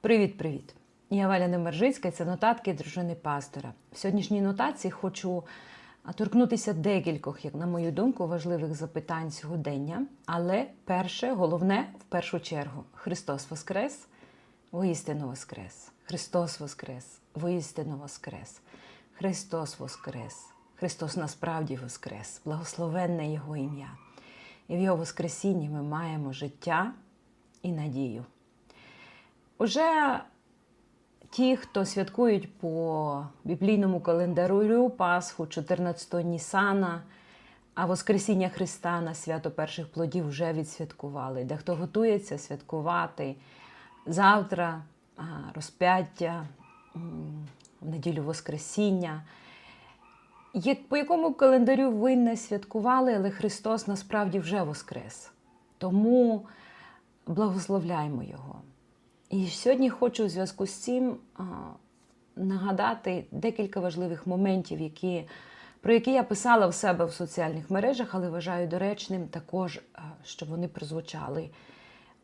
Привіт-привіт! Я Валя Немержицька, і це нотатки дружини пастора. В сьогоднішній нотації хочу торкнутися декількох, як на мою думку, важливих запитань сьогодення. Але перше, головне, в першу чергу, Христос Воскрес, воістину Воскрес. Христос Воскрес, воістину Воскрес. Христос Воскрес. Христос насправді Воскрес. Благословенне Його ім'я. І в Його Воскресінні ми маємо життя і надію. Уже ті, хто святкують по біблійному календарю Пасху 14-го Нісана, а Воскресіння Христа на свято перших плодів вже відсвяткували. Дехто готується святкувати завтра розп'яття, в неділю Воскресіння. Як, по якому календарю ви не святкували, але Христос насправді вже Воскрес. Тому благословляймо Його. І сьогодні хочу у зв'язку з цим нагадати декілька важливих моментів, які, про які я писала в себе в соціальних мережах, але вважаю доречним також, щоб вони прозвучали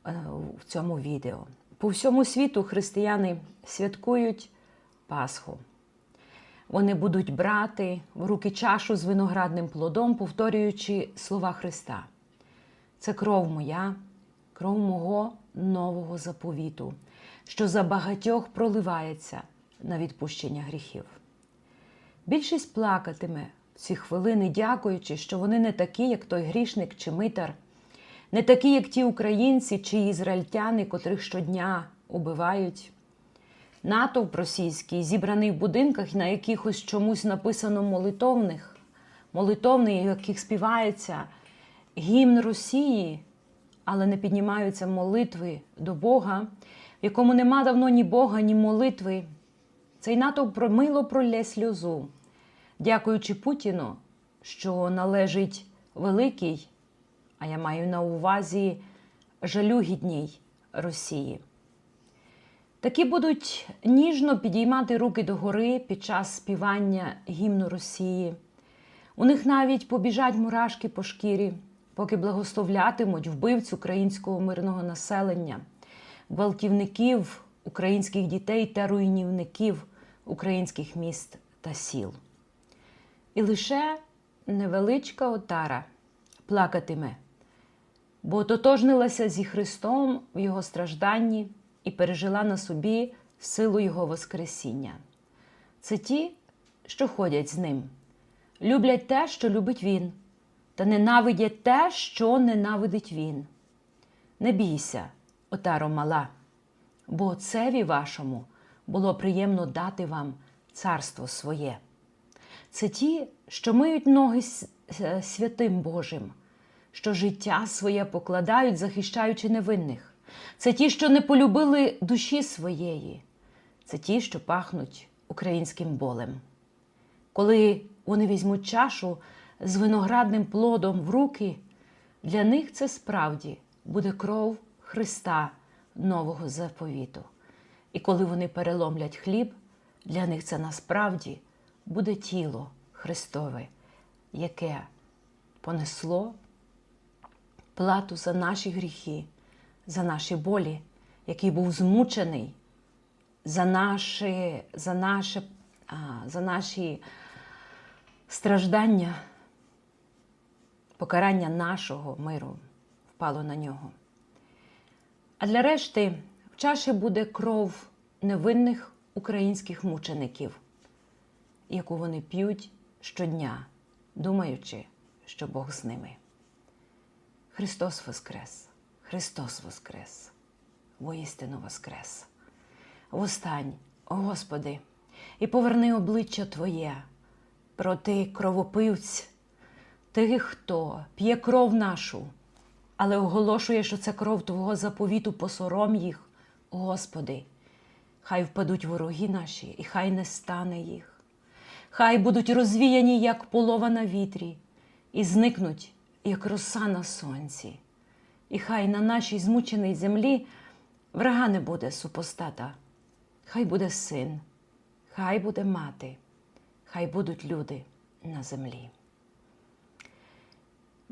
е, в цьому відео. По всьому світу християни святкують Пасху. Вони будуть брати в руки чашу з виноградним плодом, повторюючи слова Христа. Це кров моя, кров мого нового заповіту, що за багатьох проливається на відпущення гріхів. Більшість плакатиме в ці хвилини, дякуючи, що вони не такі, як той грішник чи митар, не такі, як ті українці чи ізраїльтяни, котрих щодня убивають. Натовп російський, зібраний в будинках, на якихось чомусь написано молитовних, молитовний, в яких співається гімн Росії, але не піднімаються молитви до Бога, в якому нема давно ні Бога, ні молитви. Цей натовп промило пролє сльозу, дякуючи Путіну, що належить великій, а я маю на увазі жалюгідній Росії. Такі будуть ніжно підіймати руки догори під час співання гімну Росії. У них навіть побіжать мурашки по шкірі, поки благословлятимуть вбивць українського мирного населення, гвалтівників українських дітей та руйнівників українських міст та сіл. І лише невеличка отара плакатиме, бо тотожнилася зі Христом в Його стражданні і пережила на собі силу Його Воскресіння. Це ті, що ходять з ним, люблять те, що любить Він, та ненавидять те, що ненавидить Він. Не бійся, отаро мала, бо отцеві вашому було приємно дати вам царство своє. Це ті, що миють ноги е, святим Божим, що життя своє покладають, захищаючи невинних. Це ті, що не полюбили душі своєї. Це ті, що пахнуть українським болем. Коли вони візьмуть чашу з виноградним плодом в руки, для них це справді буде кров Христа нового заповіту. І коли вони переломлять хліб, для них це насправді буде тіло Христове, яке понесло плату за наші гріхи, за наші болі, який був змучений за наші, за наші, а, за наші страждання, покарання нашого миру впало на нього. А для решти в чаші буде кров невинних українських мучеників, яку вони п'ють щодня, думаючи, що Бог з ними. Христос Воскрес! Христос Воскрес! Воістину Воскрес! Восстань, о Господи, і поверни обличчя Твоє проти кровопивць, тих, хто п'є кров нашу, але оголошує, що це кров Твого заповіту, посором їх, Господи. Хай впадуть вороги наші, і хай не стане їх. Хай будуть розвіяні, як полова на вітрі, і зникнуть, як роса на сонці. І хай на нашій змученій землі врага не буде супостата, хай буде син, хай буде мати, хай будуть люди на землі.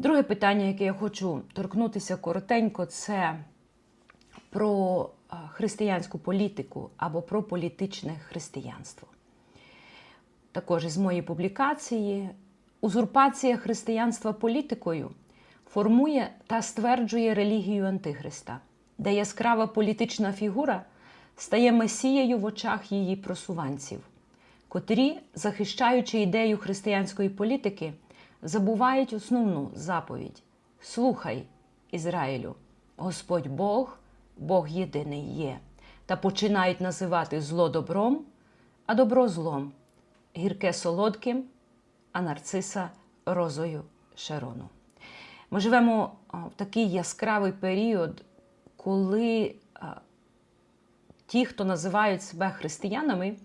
Друге питання, яке я хочу торкнутися коротенько, це про християнську політику або про політичне християнство. Також із моєї публікації узурпація християнства політикою формує та стверджує релігію Антихриста, де яскрава політична фігура стає месією в очах її просуванців, котрі, захищаючи ідею християнської політики, забувають основну заповідь: Слухай, Ізраїлю, Господь Бог, Бог єдиний є, та починають називати зло добром, а добро злом, гірке солодким, а нарциса розою Шарону. Ми живемо в такий яскравий період, коли ті, хто називають себе християнами,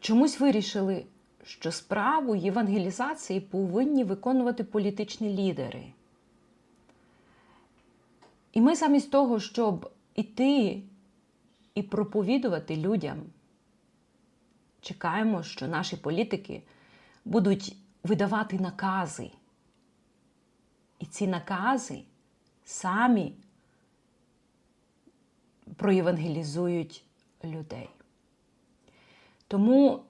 чомусь вирішили, що справу євангелізації повинні виконувати політичні лідери. І ми замість того, щоб іти і проповідувати людям, чекаємо, що наші політики будуть видавати накази. І ці накази самі проєвангелізують людей. Тому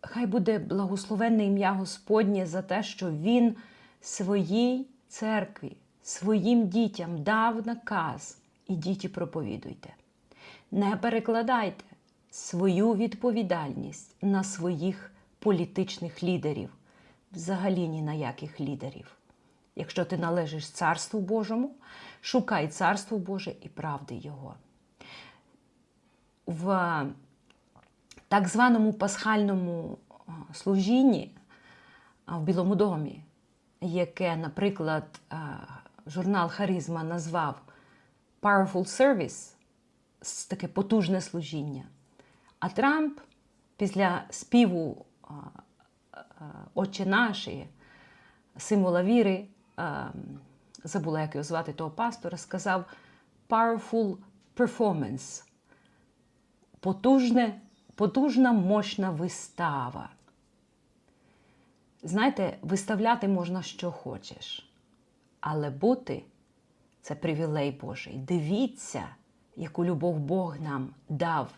хай буде благословенне ім'я Господнє за те, що Він своїй церкві, своїм дітям дав наказ і проповідуйте. Не перекладайте свою відповідальність на своїх політичних лідерів, взагалі ні на яких лідерів. Якщо ти належиш Царству Божому, шукай Царство Боже і правди Його. В так званому пасхальному служінні в Білому домі, яке, наприклад, журнал Харизма назвав Powerful Service, таке потужне служіння. А Трамп після співу Отче наші, символа віри, забула, як його звати того пастора, сказав Powerful Performance. Потужне, потужна мощна вистава. Знаєте, виставляти можна, що хочеш, але бути це привілей Божий. Дивіться, яку любов Бог нам дав,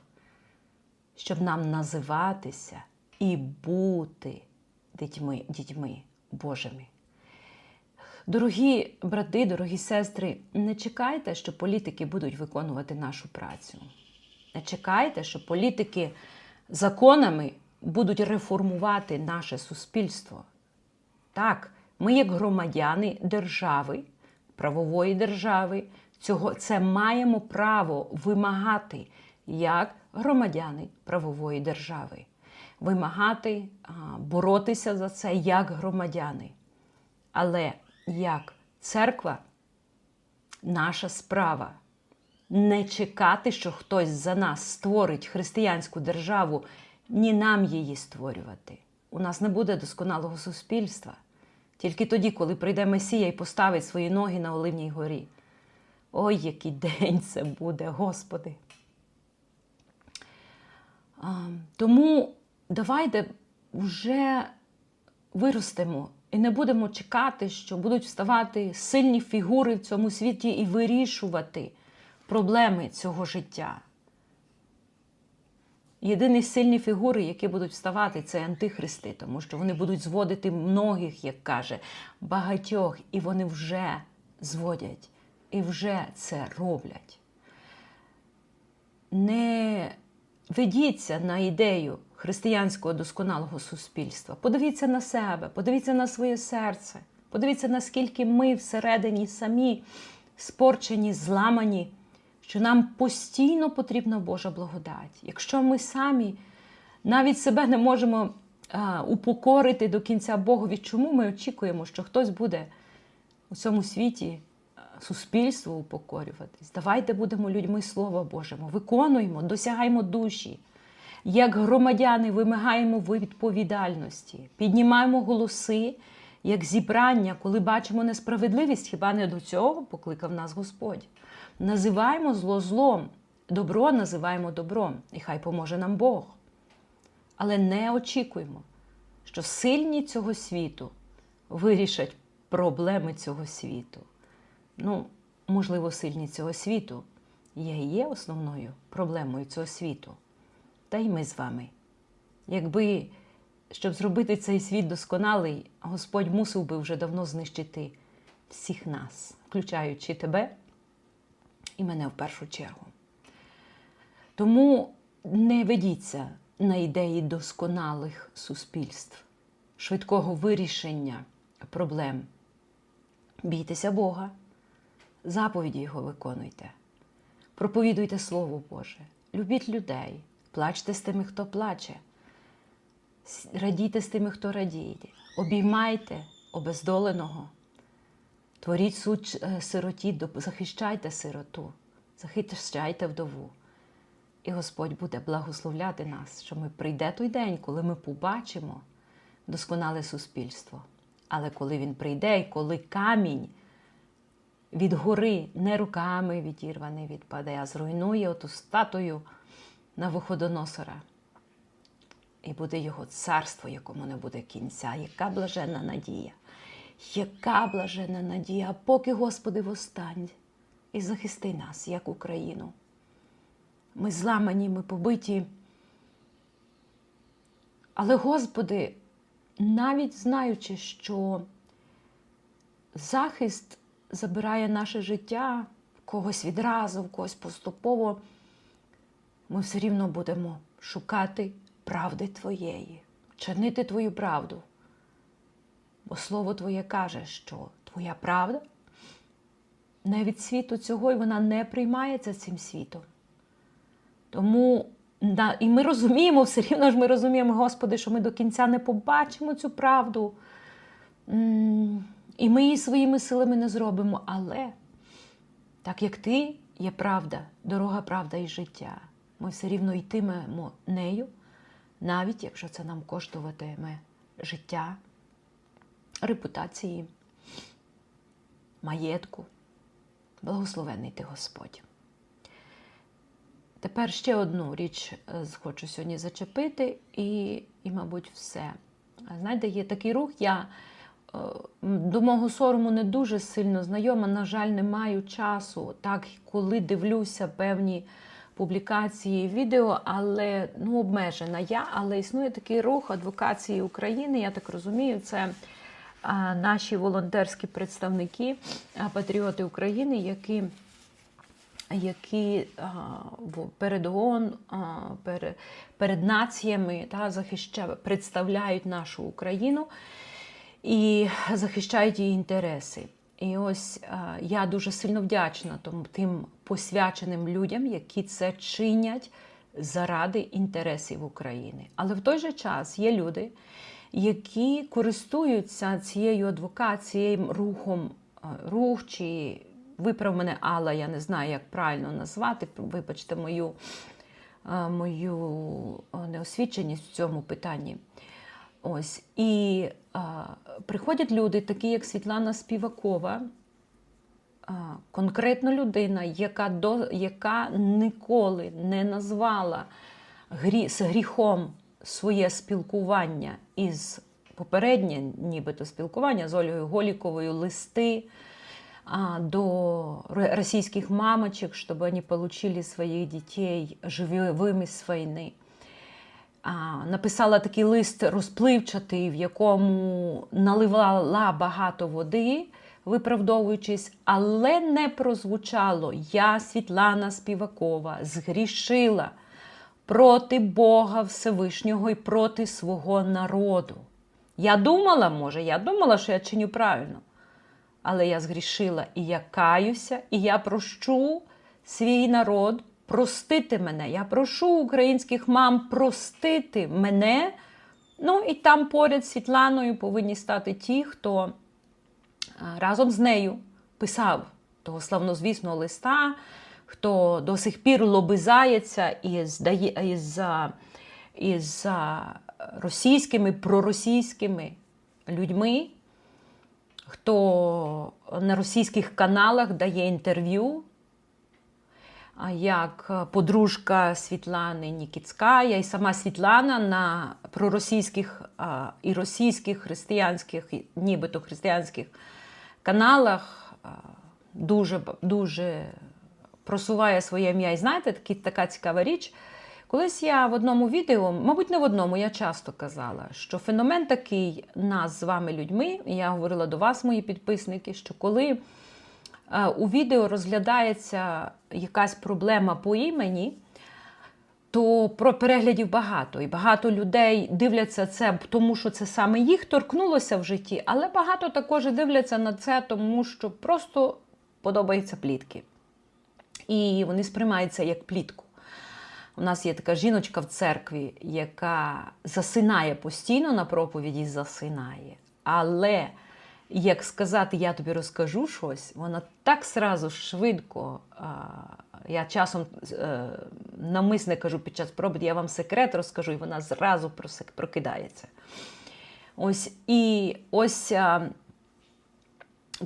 щоб нам називатися і бути дітьми, дітьми Божими. Дорогі брати, дорогі сестри, не чекайте, що політики будуть виконувати нашу працю. Не чекайте, що політики законами будуть реформувати наше суспільство. Так, ми, як громадяни держави, правової держави, цього, це маємо право вимагати як громадяни правової держави. Вимагати, боротися за це як громадяни. Але як церква, наша справа не чекати, що хтось за нас створить християнську державу, ні нам її створювати. У нас не буде досконалого суспільства. Тільки тоді, коли прийде Месія і поставить свої ноги на Оливній горі. Ой, який день це буде, Господи! Тому давайте вже виростемо і не будемо чекати, що будуть вставати сильні фігури в цьому світі і вирішувати проблеми цього життя. Єдині сильні фігури, які будуть вставати, це антихристи, тому що вони будуть зводити многих, як каже, багатьох, і вони вже зводять, і вже це роблять. Не ведіться на ідею християнського досконалого суспільства. Подивіться на себе, подивіться на своє серце, подивіться, наскільки ми всередині самі спорчені, зламані, що нам постійно потрібна Божа благодать. Якщо ми самі навіть себе не можемо а, упокорити до кінця Богові, чому ми очікуємо, що хтось буде у цьому світі суспільство упокорюватись? Давайте будемо людьми Слова Божого, виконуємо, досягаємо душі як громадяни вимагаємо відповідальності, піднімаємо голоси як зібрання, коли бачимо несправедливість, хіба не до цього покликав нас Господь. Називаємо зло злом, добро називаємо добром, і хай поможе нам Бог. Але не очікуємо, що сильні цього світу вирішать проблеми цього світу. Ну, можливо, сильні цього світу. Я і є основною проблемою цього світу. Та й ми з вами. Якби, щоб зробити цей світ досконалий, Господь мусив би вже давно знищити всіх нас, включаючи тебе і мене в першу чергу. Тому не ведіться на ідеї досконалих суспільств, швидкого вирішення проблем. Бійтеся Бога, заповіді Його виконуйте, проповідуйте Слово Боже, любіть людей, плачте з тими, хто плаче, радійте з тими, хто радіє, обіймайте обездоленого, творіть суд е, сироті, захищайте сироту, захищайте вдову. І Господь буде благословляти нас, що ми прийде той день, коли ми побачимо досконале суспільство. Але коли він прийде, і коли камінь від гори не руками відірваний відпаде, а зруйнує оту статую на виходоносора. І буде його царство, якому не буде кінця. Яка блаженна надія, яка блаженна надія, поки Господи восстань і захисти нас, як Україну. Ми зламані, ми побиті. Але, Господи, навіть знаючи, що захист забирає наше життя, в когось відразу, в когось поступово, ми все рівно будемо шукати правди Твоєї, чинити Твою правду. Бо Слово Твоє каже, що Твоя правда не від світу цього, і вона не приймається цим світом. Тому да, і ми розуміємо, все рівно ж ми розуміємо, Господи, що ми до кінця не побачимо цю правду. І ми її своїми силами не зробимо. Але так як ти є правда, дорога, правда і життя, ми все рівно йтимемо нею, навіть якщо це нам коштуватиме життя, репутації, маєтку. Благословений ти Господь. Тепер ще одну річ е, хочу сьогодні зачепити, і, і мабуть, все. Знаєте, є такий рух, я е, до мого сорому не дуже сильно знайома, на жаль, не маю часу, так, коли дивлюся певні публікації, відео, але ну, обмежена я. Але існує такий рух адвокації України, я так розумію, це наші волонтерські представники, патріоти України, які які перед ООН, перед націями та, захищають, представляють нашу Україну і захищають її інтереси. І ось я дуже сильно вдячна тим посвяченим людям, які це чинять заради інтересів України. Але в той же час є люди, які користуються цією адвокацією рухом, рух чи виправ мене Алла, я не знаю, як правильно назвати. Вибачте, мою мою неосвіченість в цьому питанні. Ось. І а, приходять люди, такі як Світлана Співакова, а, конкретна людина, яка до, яка ніколи не назвала грі, з гріхом своє спілкування із попереднє, нібито спілкування з Ольгою Голіковою, листи до российских мамочек, чтобы они получили своїх дітей живими з війни. Написала такий лист розпливчатий, в якому наливала багато води, виправдовуючись, але не прозвучало Я, Світлана Співакова, згрішила проти Бога Всевишнього і проти свого народу. Я думала, може, я думала, що я чиню правильно але я згрішила, і я каюся, і я прощу свій народ простити мене. Я прошу українських мам простити мене. Ну і там поряд з Світланою повинні стати ті, хто разом з нею писав того славнозвісного листа, хто до сих пір лобизається із, із, із російськими проросійськими людьми хто на російських каналах дає інтерв'ю, як подружка Світлани Нікіцькая і сама Світлана на проросійських і російських християнських, нібито християнських каналах дуже, дуже просуває своє ім'я. І знаєте, такі, така цікава річ. Колись я в одному відео, мабуть, не в одному, я часто казала, що феномен такий нас з вами людьми, і я говорила до вас, мої підписники, що коли е, у відео розглядається якась проблема по імені, то про переглядів багато. І багато людей дивляться це, тому що це саме їх торкнулося в житті, але багато також дивляться на це, тому що просто подобаються плітки. І вони сприймаються як плітку. У нас є така жіночка в церкві, яка засинає постійно на проповіді, засинає. Але як сказати, я тобі розкажу щось, вона так сразу швидко. Я часом е, намисне кажу під час проповіді, я вам секрет розкажу, і вона зразу прокидається. Ось і ось.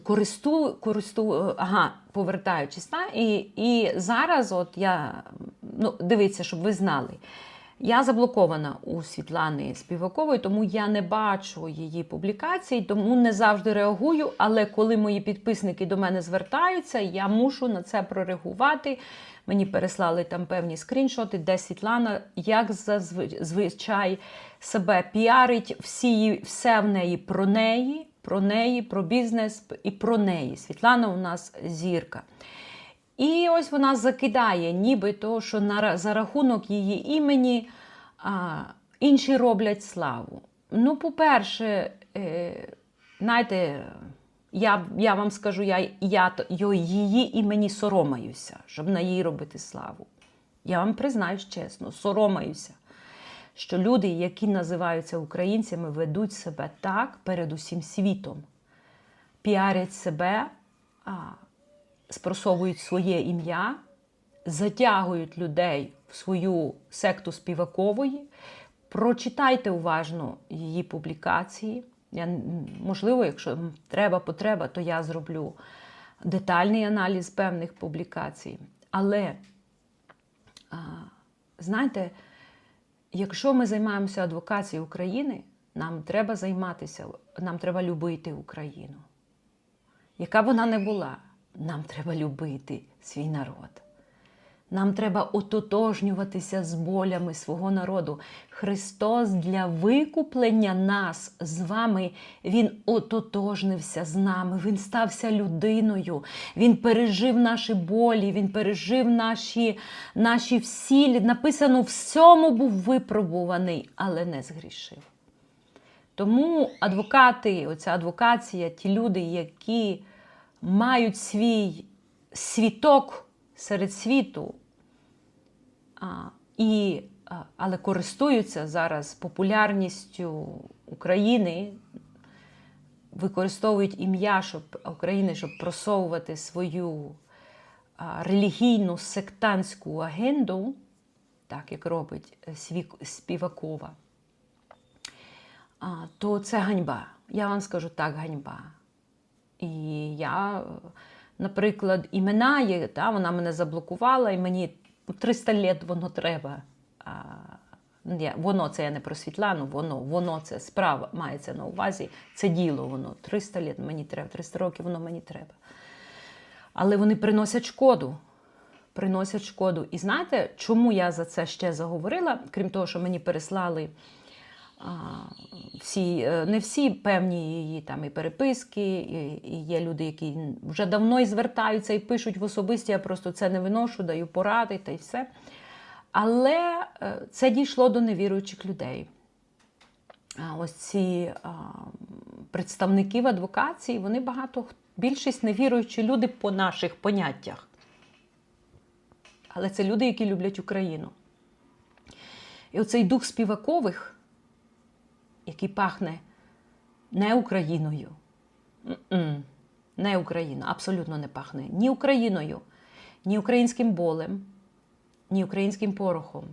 Користу, користу, ага, повертаючись, та, і, і зараз, от я, ну, дивіться, щоб ви знали, я заблокована у Світлани Співакової, тому я не бачу її публікацій, тому не завжди реагую. Але коли мої підписники до мене звертаються, я мушу на це прореагувати. Мені переслали там певні скріншоти, де Світлана, як зазвичай себе піарить, всі, все в неї про неї, про неї, про бізнес і про неї. Світлана у нас зірка. І ось вона закидає, нібито, що на, за рахунок її імені а, інші роблять славу. Ну, по-перше, е, знаєте, я, я вам скажу, я, я йо- її імені соромаюся, щоб на їй робити славу. Я вам признаюсь чесно, соромаюся, що люди, які називаються українцями, ведуть себе так перед усім світом, піарять себе. Спросовують своє ім'я, затягують людей в свою секту співакової. Прочитайте уважно її публікації. Я, можливо, якщо треба потреба, то я зроблю детальний аналіз певних публікацій. Але, знаєте, якщо ми займаємося адвокацією України, нам треба займатися, нам треба любити Україну яка б вона не була, нам треба любити свій народ. Нам треба ототожнюватися з болями свого народу. Христос для викуплення нас з вами, Він ототожнився з нами, Він стався людиною, Він пережив наші болі, Він пережив наші, наші всі. Написано, всьому був випробуваний, але не згрішив. Тому адвокати, оця адвокація, ті люди, які мають свій світок серед світу, а, і, але користуються зараз популярністю України, використовують ім'я щоб, України, щоб просовувати свою а, релігійну сектантську агенду, так як робить е, Співакова а, то це ганьба. Я вам скажу так, ганьба. І я, наприклад, імена є, та, вона мене заблокувала, і мені 300 літ воно треба. А, я, воно це я не про Світлану, воно, воно це справа мається на увазі, це діло воно. 300 літ мені треба, 300 років воно мені треба. Але вони приносять шкоду. Приносять шкоду. І знаєте, чому я за це ще заговорила? Крім того, що мені переслали всі, е, не всі певні її там і переписки, і, і є люди, які вже давно і звертаються і пишуть в особисті, я просто це не виношу, даю поради та й все. Але е, це дійшло до невіруючих людей. Ось ці в адвокації, вони багато, більшість невіруючі люди по наших поняттях. Але це люди, які люблять Україну. І оцей дух співакових, який пахне не Україною, не Україна, абсолютно не пахне ні Україною, ні українським болем, ні українським порохом,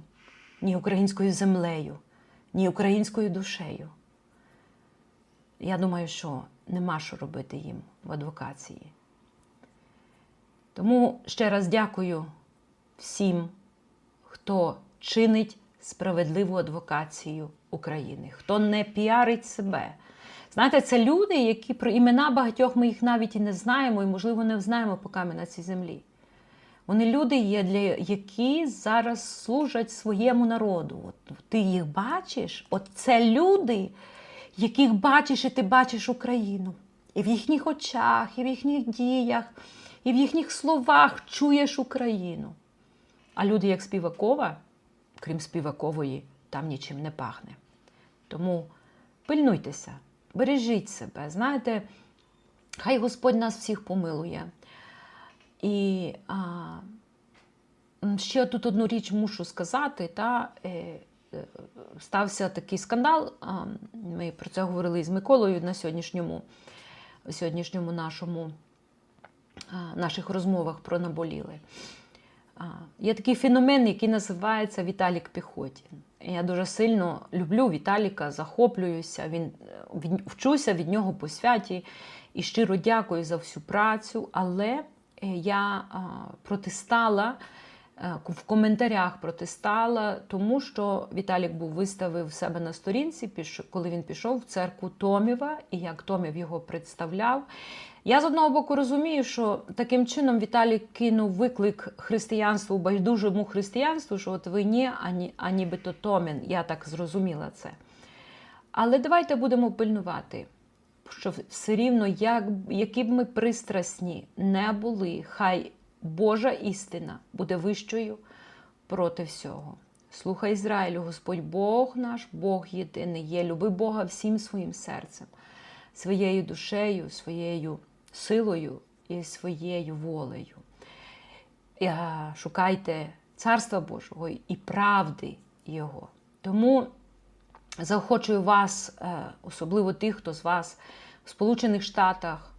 ні українською землею, ні українською душею. Я думаю, що нема що робити їм в адвокації. Тому ще раз дякую всім, хто чинить справедливу адвокацію України, хто не піарить себе, Знаєте, це люди, які про імена багатьох ми їх навіть і не знаємо, і, можливо, не знаємо, поки ми на цій землі. Вони люди є, для які зараз служать своєму народу. От ти їх бачиш, от це люди, яких бачиш, і ти бачиш Україну. І в їхніх очах, і в їхніх діях, і в їхніх словах чуєш Україну. А люди, як Співакова, крім Співакової, там нічим не пахне. Тому пильнуйтеся, бережіть себе. Знаєте, хай Господь нас всіх помилує. І а, ще тут одну річ мушу сказати. Та, е, е, стався такий скандал. а, Ми про це говорили із Миколою на сьогоднішньому, сьогоднішньому нашому, а, наших розмовах про наболіли. А, Є такий феномен, який називається Віталік Піхотін. Я дуже сильно люблю Віталіка, захоплююся, він, від- вчуся від нього по святі і щиро дякую за всю працю. Але е, я протистала е, в коментарях протистала, тому що Віталік був виставив себе на сторінці, коли він пішов в церкву Томіва, і як Томів його представляв. Я з одного боку розумію, що таким чином Віталій кинув виклик християнству, байдужому християнству, що от ви ні, а, ні, а Томін. Я так зрозуміла це. Але давайте будемо пильнувати, що все рівно, як, які б ми пристрасні не були, хай Божа істина буде вищою проти всього. Слухай Ізраїлю, Господь Бог наш, Бог єдиний є. Люби Бога всім своїм серцем, своєю душею, своєю силою і своєю волею. Е, Шукайте Царства Божого і правди Його. Тому заохочую вас, е, особливо тих, хто з вас в Сполучених Штатах.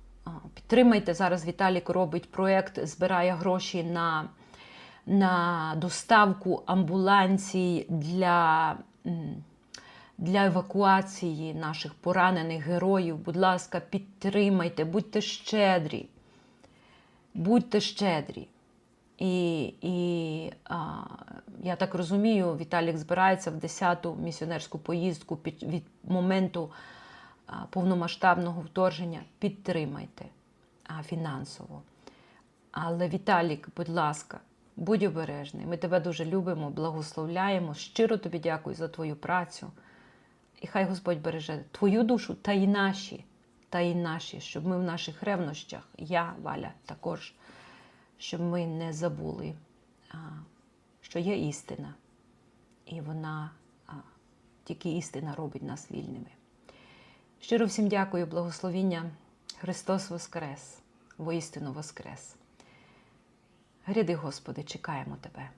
Підтримайте зараз. Віталік робить проєкт, збирає гроші на, на доставку амбуланцій для, для евакуації наших поранених героїв. Будь ласка, підтримайте, будьте щедрі. Будьте щедрі. І, і а, я так розумію, Віталік збирається в 10-ту місіонерську поїздку під, від моменту а, повномасштабного вторгнення. Підтримайте а, фінансово. Але Віталік, будь ласка, будь обережний. Ми тебе дуже любимо, благословляємо. Щиро тобі дякую за твою працю. І хай Господь береже твою душу та й наші, та й наші, щоб ми в наших ревнощах, я, Валя, також щоб ми не забули, що є істина, і вона тільки істина робить нас вільними. Щиро всім дякую, благословіння. Христос Воскрес, воістину Воскрес. Гряди, Господи, чекаємо Тебе.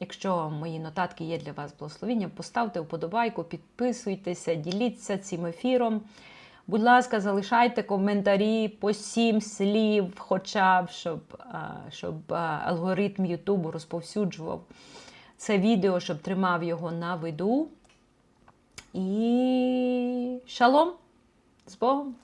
Якщо мої нотатки є для вас благословінням, поставте вподобайку, підписуйтеся, діліться цим ефіром. Будь ласка, залишайте коментарі по сім слів, хоча б, щоб, щоб алгоритм Ютубу розповсюджував це відео, щоб тримав його на виду. І шалом з Богом!